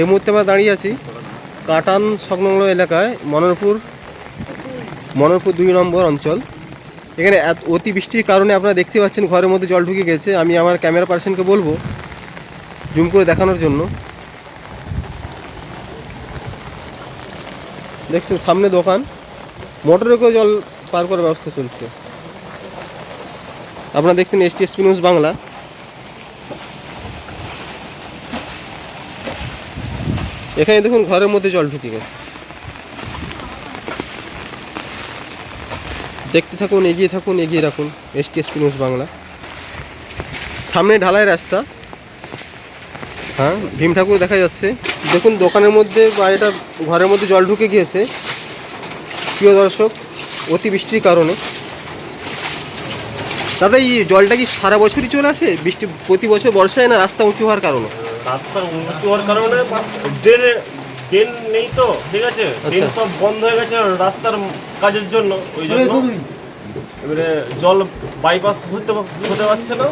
এই মুহূর্তে আমরা দাঁড়িয়ে আছি কাটান সংলগ্ন এলাকায় মনোরপুর মনোরপুর দুই নম্বর অঞ্চল। এখানে অতি বৃষ্টির কারণে আপনারা দেখতে পাচ্ছেন ঘরের মধ্যে জল ঢুকে গেছে। আমি আমার ক্যামেরা পার্সনকে বলব জুম করে দেখানোর জন্য। দেখছেন, সামনে দোকান। মোটরেও জল পার করার ব্যবস্থা চলছে। আপনারা দেখছেন এস টি নিউজ বাংলা। এখানে দেখুন ঘরের মধ্যে জল ঢুকে গেছে। দেখতে থাকুন, এগিয়ে থাকুন, এগিয়ে রাখুন। S T S news Bangla. সামনে ঢালাই রাস্তা। হ্যাঁ ভীম ঠাকুর দেখা যাচ্ছে। দেখুন দোকানের মধ্যে বা এটা ঘরের মধ্যে জল ঢুকে গিয়েছে। প্রিয় দর্শক, অতি বৃষ্টির কারণে। দাদা, এই জলটা কি সারা বছরই চলে আসে? বৃষ্টি প্রতি বছর বর্ষায় না রাস্তা উঁচু হওয়ার কারণে? রাস্তার উন্নতি হওয়ার কারণে ড্রেনে ড্রেন নেই তো ঠিক আছে? ড্রেন আচ্ছা। সব বন্ধ হয়ে গেছে রাস্তার কাজের জন্য ওই জন্য। এবারে জল বাইপাস হতে হতে পারছে না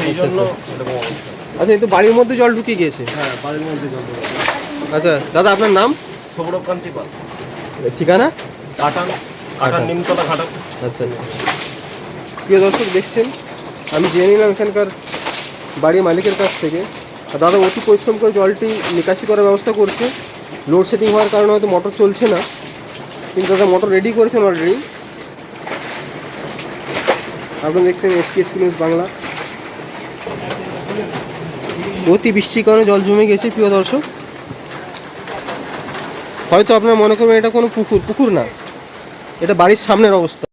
সেই জন্য এরকম অবস্থা। আচ্ছা এই তো বাড়ির মধ্যে জল ঢুকে গিয়েছে। হ্যাঁ বাড়ির মধ্যে জল। আচ্ছা দাদা আপনার নাম? সৌরকান্তি পাল। ঠিকানা? কাটান কাটান। নিমতলা কাটান। আচ্ছা আচ্ছা। প্রিয় দর্শক দেখছেন? আমি জেনে নিলাম এখানকার বাড়ির মালিকের কাছ থেকে দাদা অতি পরিশ্রম করে জলটি নিকাশি করার ব্যবস্থা করছে। লোডশেডিং হওয়ার কারণে হয়তো মোটর চলছে না। কিন্তু দাদা মোটর রেডি করেছেন অলরেডি আপনারা দেখছেন S T S news Bangla. অতি বৃষ্টির কারণে জল জমে গেছে, প্রিয় দর্শক। হয়তো আপনারা মনে করবেন এটা কোনো পুকুর পুকুর না। এটা বাড়ির সামনের অবস্থা।